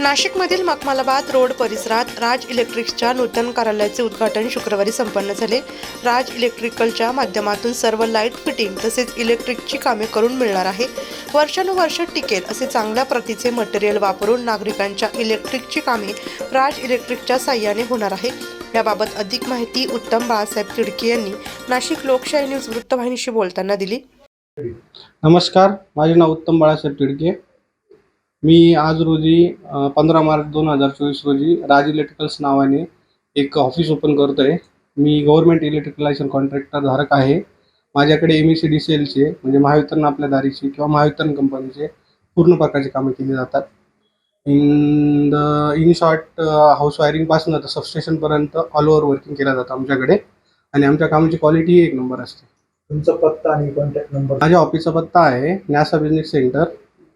नाशिकमधील मखमालाबाद रोड परिसरात राज इलेक्ट्रिक्सच्या नूतन कार्यालयाचे उद्घाटन शुक्रवारी संपन्न झाले. राज इलेक्ट्रिकलच्या माध्यमातून सर्व लाइट फिटिंग तसेच इलेक्ट्रिकची कामे करून मिळणार आहे. वर्षानुवर्ष टिकेल असे चांगल्या प्रतीचे मटेरियल वापरून नागरिकांच्या इलेक्ट्रिकची कामे राज इलेक्ट्रिकच्या साह्याने होणार आहे. याबाबत अधिक माहिती उत्तम बाळासाहेब तिडके यांनी नाशिक लोकशाही न्यूज वृत्तवाहिनीशी बोलताना दिली. नमस्कार माझे नाव उत्तम बाळासाहेब तिडके. मी आज रोजी पंधरा मार्च दोन हजार चोवीस रोजी राज इलेक्ट्रिकल्स नावाने एक ऑफिस ओपन करतो आहे. मी गव्हर्मेंट इलेक्ट्रिकल लायसन कॉन्ट्रॅक्टर धारक आहे. माझ्याकडे M E C D C एलचे म्हणजे महावितरण आपल्या दारीची किंवा महावितरण कंपनीचे पूर्ण प्रकारचे कामे केली जातात. In the in short house वायरिंगपासून तर सबस्टेशनपर्यंत ऑल ओव्हर वर्किंग केलं जातं आमच्याकडे. आणि आमच्या कामाची क्वालिटी एक नंबर असते. तुमचा पत्ता आणि कॉन्टॅक्ट नंबर माझ्या ऑफिसचा पत्ता आहे Nyasa business centre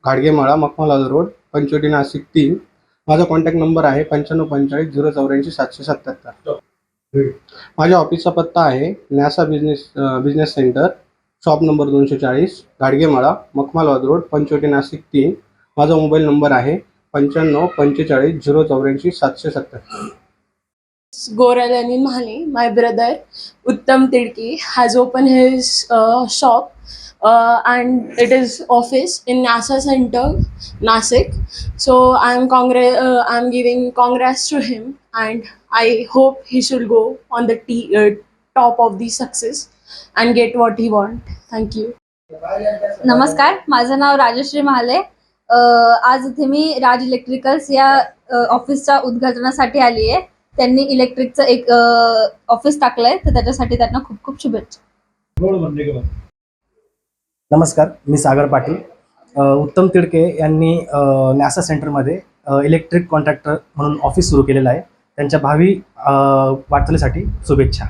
Ghadgemala Makhmala road Panchavati Nashik तीन. माझा कॉन्टॅक्ट नंबर आहे पंच्याण्णव पंचेचाळीस झिरो चौऱ्याऐंशी सातशे सत्याहत्तर माझ्या ऑफिसचा पत्ता आहे Nyasa business business centre shop number दोनशे चाळीस घाडगेमाळा मखमालवाद रोड पंचवटी नाशिक तीन. माझा मोबाईल नंबर आहे पंच्याण्णव पंचेचाळीस झिरो चौऱ्याऐंशी सातशे सत्याहत्तर गोऱ्यानी Mahale my brother Uttam Tidke has open his shop and it is office in Nasa centre Nasik so I am काँग्रे I am giving congrats to him and I hope he should go on the t top of the success and get what he want thank you नमस्कार माझं नाव राजश्री महाले आज इथे मी राज electricals या ऑफिसच्या उद्घाटनासाठी आली आहे त्यांनी इलेक्ट्रिकचं एक ऑफिस टाकलंय तर त्याच्यासाठी त्यांना खूप खूप शुभेच्छा. नमस्कार मी सागर पाटील. उत्तम तिडके यांनी नॅसा सेंटरमध्ये इलेक्ट्रिक कॉन्ट्रॅक्टर म्हणून ऑफिस सुरू केलेलं आहे. त्यांच्या भावी वाटचालीसाठी शुभेच्छा.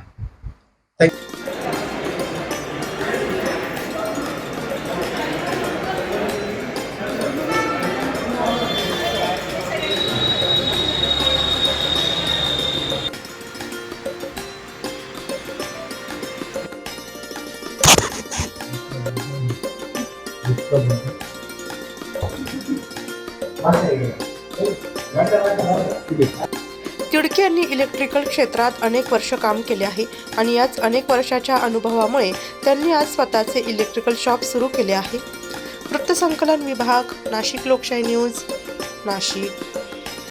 तिडके यांनी इलेक्ट्रिकल क्षेत्रात अनेक वर्ष काम केले आहे आणि याच अनेक वर्षाच्या अनुभवामुळे त्यांनी आज स्वतःचे इलेक्ट्रिकल शॉप सुरू केले आहे. वृत्तसंकलन विभाग नाशिक लोकशाही न्यूज नाशिक.